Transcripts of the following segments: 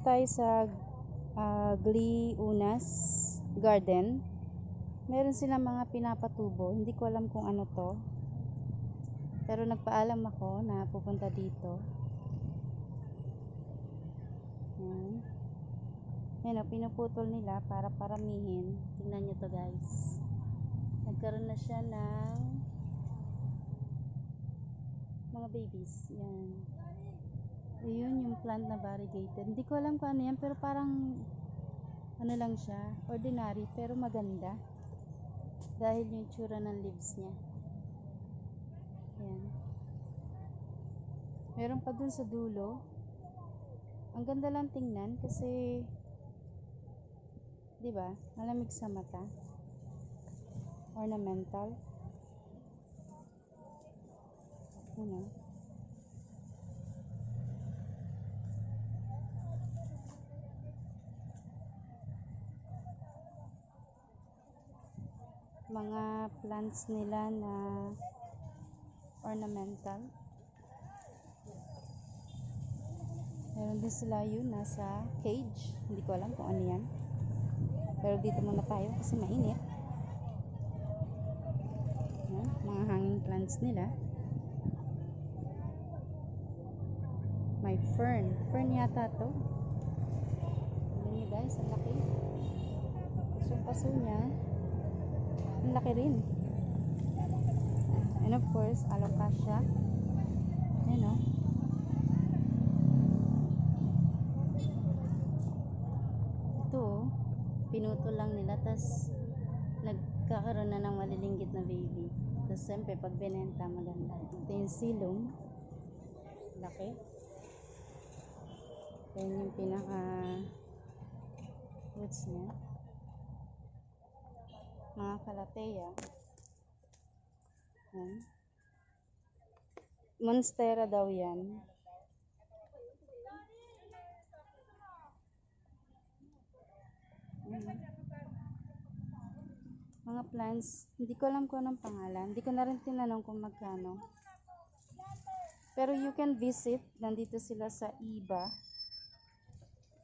tayo sa ah, Glee Unas Garden. Meron silang mga pinapatubo. Hindi ko alam kung ano to. Pero nagpaalam ako na pupunta dito. Yan. Yan o, pinuputol nila para paramihin. Tingnan nyo to guys. Nagkaroon na siya ng mga babies. Yan. Ayun yung plant na variegated. Hindi ko alam kung ano yan, pero parang ano lang siya, ordinary, pero maganda. Dahil yung tsura ng leaves niya. Yan. Meron pa dun sa dulo. Ang ganda lang tingnan kasi 'di ba? Malamig sa mata. Ornamental. Ano? Mga plants nila na ornamental. Meron din sila yun nasa cage. Hindi ko alam kung ano yan. Pero dito muna tayo kasi mainit. Yan, mga hanging plants nila. May fern. Fern yata to. Alam niyo guys, ang laki. Tapos yung paso niya, ang laki rin. And of course, alocasia. Ayan o. Ito oh, pinutol lang nila. Tapos, nagkakaroon na ng malilinggit na baby. Tapos, siyempre, pag binenta, maganda. Ito yung silong. Laki. Yan yung pinaka roots niya. Mga kalateya. Yan. Monstera daw yan. Mga plants, hindi ko alam kung anong pangalan. Hindi ko na rin tinanong kung magkano. Pero you can visit. Nandito sila sa Iba.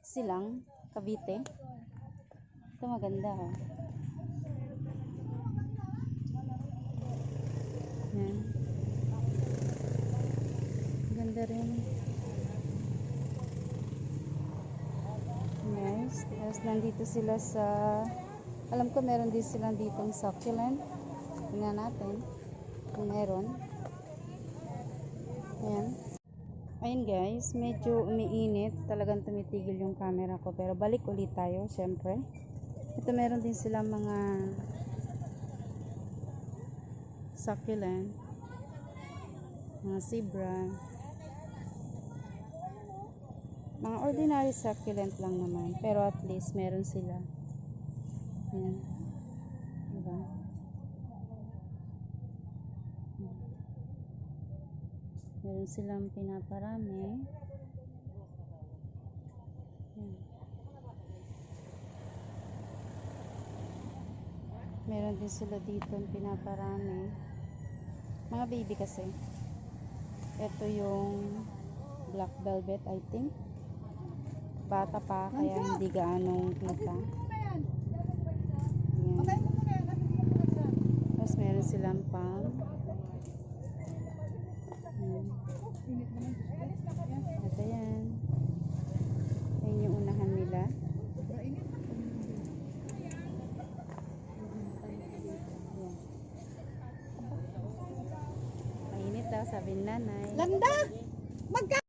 Silang, Cavite. Ito maganda oh. Yan. Ganda rin. Nice. Tapos nandito sila sa alam ko meron din silang ditong succulent. Tingnan natin kung meron. Ayan. Ayun guys, medyo umiinit. Talagang tumitigil yung camera ko. Pero balik ulit tayo, syempre. Ito meron din silang mga succulent. Mga zebra. Mga ordinary succulent lang naman. Pero at least meron sila. Ayan. Diba? Meron silang pinaparami. Meron din sila dito pinaparami. Mga baby kasi. Ito yung black velvet I think. Bata pa kaya hindi gaanong kita. Ayan. Tapos meron silang pang. Ayan. Ito yan. Ayan yung unahan nila. Mainit daw, sabi nanay. Ganda! Magka